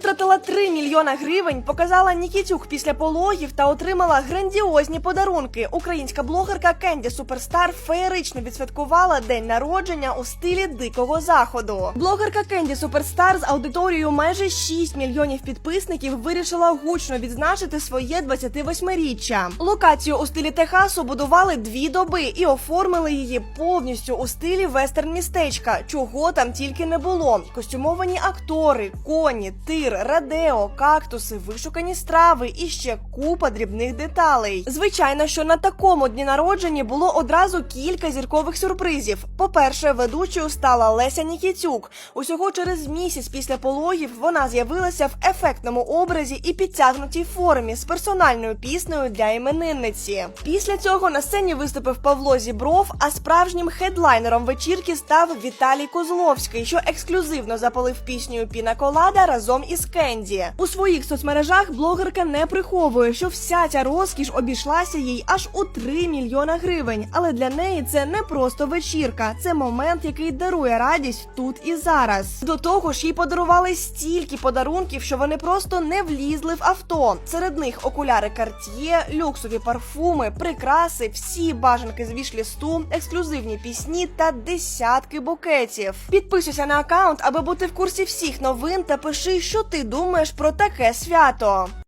Витратила 3 мільйона гривень, показала Нікітюк після пологів та отримала грандіозні подарунки. Українська блогерка Кенді Суперстар феєрично відсвяткувала день народження у стилі дикого заходу. Блогерка Кенді Суперстар з аудиторією майже 6 мільйонів підписників вирішила гучно відзначити своє 28-річчя. Локацію у стилі Техасу будували дві доби і оформили її повністю у стилі вестерн містечка. Чого там тільки не було: костюмовані актори, коні, тир, радео, кактуси, вишукані страви і ще купа дрібних деталей. Звичайно, що на такому дні народження було одразу кілька зіркових сюрпризів. По-перше, ведучою стала Леся Нікітюк. Усього через місяць після пологів вона з'явилася в ефектному образі і підтягнутій формі з персональною піснею для іменинниці. Після цього на сцені виступив Павло Зібров, а справжнім хедлайнером вечірки став Віталій Козловський, що ексклюзивно запалив піснею Піна Колада разом із Кенді. У своїх соцмережах блогерка не приховує, що вся ця розкіш обійшлася їй аж у 3 мільйона гривень. Але для неї це не просто вечірка, це момент, який дарує радість тут і зараз. До того ж, їй подарували стільки подарунків, що вони просто не влізли в авто. Серед них окуляри Cartier, люксові парфуми, прикраси, всі бажанки з віш-лісту, ексклюзивні пісні та десятки букетів. Підписуйся на аккаунт, аби бути в курсі всіх новин та пиши, що ти думаєш про таке свято.